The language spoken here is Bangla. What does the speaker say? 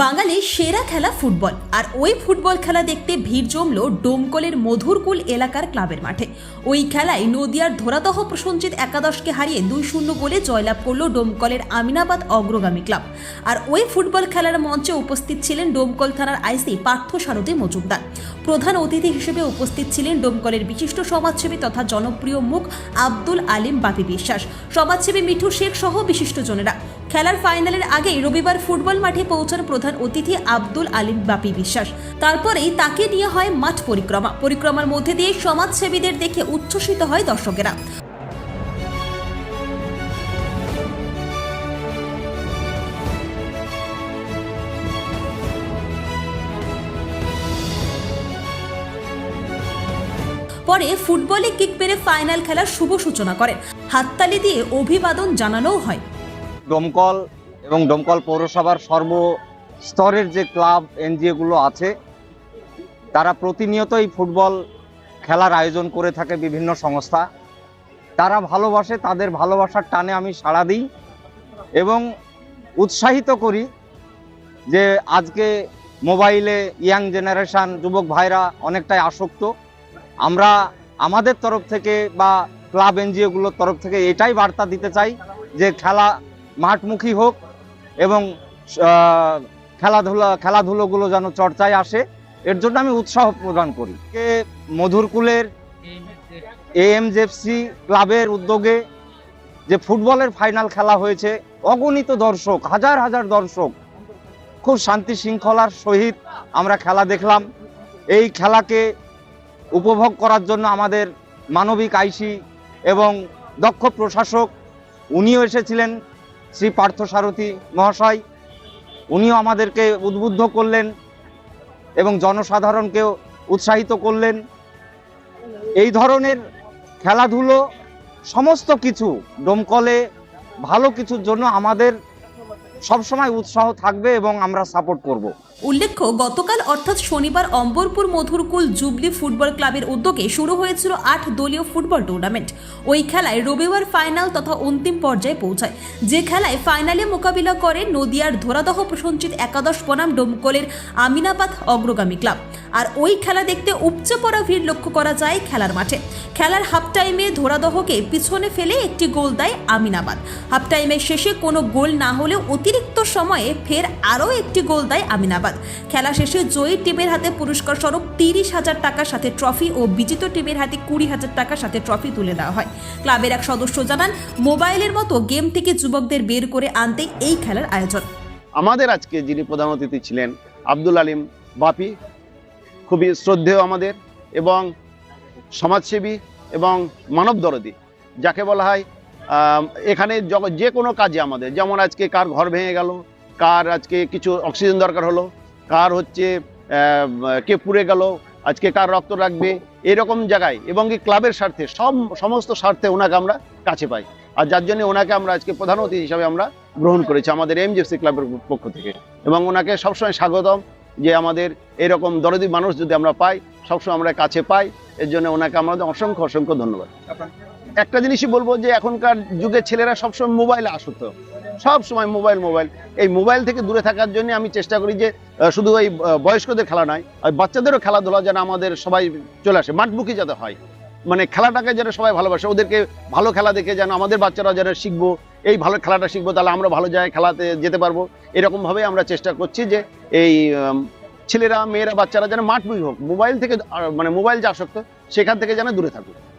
বাঙালির সেরা খেলা ফুটবল। আর ওই ফুটবল খেলা দেখতে ভিড় জমল ডোমকলের মধুরকুল এলাকার ক্লাবের মাঠে। ওই খেলায় নদিয়ার ধরাদহ প্রসঞ্জিত একাদশকে হারিয়ে দুই শূন্য গোলে জয়লাভ করল ডোমকলের আমিনাবাদ অগ্রগামী ক্লাব। আর ওই ফুটবল খেলার মঞ্চে উপস্থিত ছিলেন ডোমকল থানার আইসি পার্থ সারথী মজুমদার। প্রধান অতিথি হিসেবে উপস্থিত ছিলেন ডোমকলের বিশিষ্ট সমাজসেবী তথা জনপ্রিয় মুখ আব্দুল আলিম বাপি বিশ্বাস। সমাজসেবী মিঠু শেখ সহ বিশিষ্টজনেরা। খেলার ফাইনালের আগেই রবিবার ফুটবল মাঠে পৌঁছান প্রধান অতিথি আব্দুল আলিম বাপি বিশ্বাস। তারপরেই তাকে নিয়ে হয় মাঠ পরিক্রমা। পরিক্রমার মধ্যে দিয়ে সমাজসেবীদের দেখে উচ্ছ্বসিত হয় দর্শকেরা। পরে ফুটবলে কিক মেরে ফাইনাল খেলার শুভ সূচনা করেন। হাততালি দিয়ে অভিবাদন জানানোও হয়। ডোমকল এবং দমকল পৌরসভার সর্বস্তরের যে ক্লাব, এনজিওগুলো আছে, তারা প্রতিনিয়তই ফুটবল খেলার আয়োজন করে থাকে বিভিন্ন সংস্থা। তারা ভালোবাসে, তাদের ভালোবাসার টানে আমি সাড়া দিই এবং উৎসাহিত করি যে আজকে মোবাইলে ইয়াং জেনারেশান, যুবক ভাইরা অনেকটাই আসক্ত। আমরা আমাদের তরফ থেকে বা ক্লাব, এনজিওগুলোর তরফ থেকে এটাই বার্তা দিতে চাই যে খেলা মাঠমুখী হোক এবং খেলাধুলা, খেলাধুলোগুলো যেন চর্চায় আসে, এর জন্য আমি উৎসাহ প্রদান করি। মধুরকুলের এএমজেফসি ক্লাবের উদ্যোগে যে ফুটবলের ফাইনাল খেলা হয়েছে, অগণিত দর্শক, হাজার হাজার দর্শক, খুব শান্তি শৃঙ্খলার সহিত আমরা খেলা দেখলাম। এই খেলাকে উপভোগ করার জন্য আমাদের মানবিক আইসি এবং দক্ষ প্রশাসক, উনিও এসেছিলেন। শ্রী পার্থ সারথী মহাশয়, উনিও আমাদেরকে উদ্বুদ্ধ করলেন এবং জনসাধারণকেও উৎসাহিত করলেন। এই ধরনের খেলাধুলো, সমস্ত কিছু ডোমকলে ভালো কিছুর জন্য আমাদের সবসময় উৎসাহ থাকবে এবং আমরা সাপোর্ট করব। উল্লেখ্য, গতকাল অর্থাৎ শনিবার অম্বরপুর মধুরকুল জুবলি ফুটবল ক্লাবের উদ্যোগে শুরু হয়েছিল আট দলীয় ফুটবল টুর্নামেন্ট। ওই খেলায় রবিবার ফাইনাল তথা অন্তিম পর্যায়ে পৌঁছায়। যে খেলায় ফাইনালে মোকাবিলা করে নদিয়ার ধরাদহ প্রসঞ্চিত একাদশ বনাম ডোমকলের আমিনাবাদ অগ্রগামী ক্লাব। আর ওই খেলা দেখতে উপচে পড়া ভিড় লক্ষ্য করা যায় খেলার মাঠে। খেলার হাফ টাইমে ধরাদহকে পিছনে ফেলে একটি গোল দেয় আমিনাবাদ। হাফ টাইমের শেষে কোনো গোল না হলেও অতিরিক্ত সময়ে ফের আরও একটি গোল দেয় আমিনাবাদ। খেলা শেষে জয়ী টিমের হাতে পুরস্কার স্বরূপ তিরিশ হাজার টাকার সাথে ট্রফি ও বিজিত টিমের হাতে কুড়ি হাজার টাকার সাথে ট্রফি তুলে দেওয়া হয়। ক্লাবের এক সদস্য জানান, মোবাইলের মতো গেম থেকে যুবকদের বের করে আনতে এই খেলার আয়োজন। আমাদের আজকে যিনি প্রধান অতিথি ছিলেন, আব্দুল আলিম বাপি, খুবই শ্রদ্ধেয় আমাদের এবং সমাজসেবী এবং মানব দরদি, যাকে বলা হয় এখানে যে কোনো কাজে আমাদের, যেমন আজকে কার ঘর ভেঙে গেল, কার আজকে কিছু অক্সিজেন দরকার হলো কার হচ্ছে কে পুড়ে গেল আজকে কার রক্ত রাখবে এরকম জায়গায়। এবং এই ক্লাবের স্বার্থে সব সমস্ত স্বার্থে ওনাকে আমরা কাছে পাই। আর যার জন্য ওনাকে আমরা আজকে প্রধান অতিথি হিসাবে আমরা গ্রহণ করেছি আমাদের এমজিএফসি ক্লাবের পক্ষ থেকে। এবং ওনাকে সবসময় স্বাগতম যে আমাদের এরকম দরদি মানুষ যদি আমরা পাই সবসময় আমরা কাছে পাই এর জন্য ওনাকে আমাদের অসংখ্য অসংখ্য ধন্যবাদ। একটা জিনিসই বলব যে এখনকার যুগের ছেলেরা সবসময় মোবাইলে আসক্ত। সব সময় মোবাইল মোবাইল। এই মোবাইল থেকে দূরে থাকার জন্য আমি চেষ্টা করি যে শুধু এই বয়স্কদের খেলা নয় আর বাচ্চাদেরও খেলাধুলা যেন আমাদের সবাই চলে আসে। মাঠমুখী যাতে হয়। মানে খেলাটাকে যেন সবাই ভালোবাসে, ওদেরকে ভালো খেলা দেখে যেন আমাদের বাচ্চারা যেন শিখব, এই ভালো খেলাটা শিখব, তাহলে আমরা ভালো জায়গায় খেলাতে যেতে পারব। এরকমভাবে আমরা চেষ্টা করছি যে, এই ছেলেরা, মেয়েরা, বাচ্চারা যেন মাঠমুখী হোক। মোবাইল থেকে মানে মোবাইল যে আসক্ত, সেখান থেকে যেন দূরে থাকুক।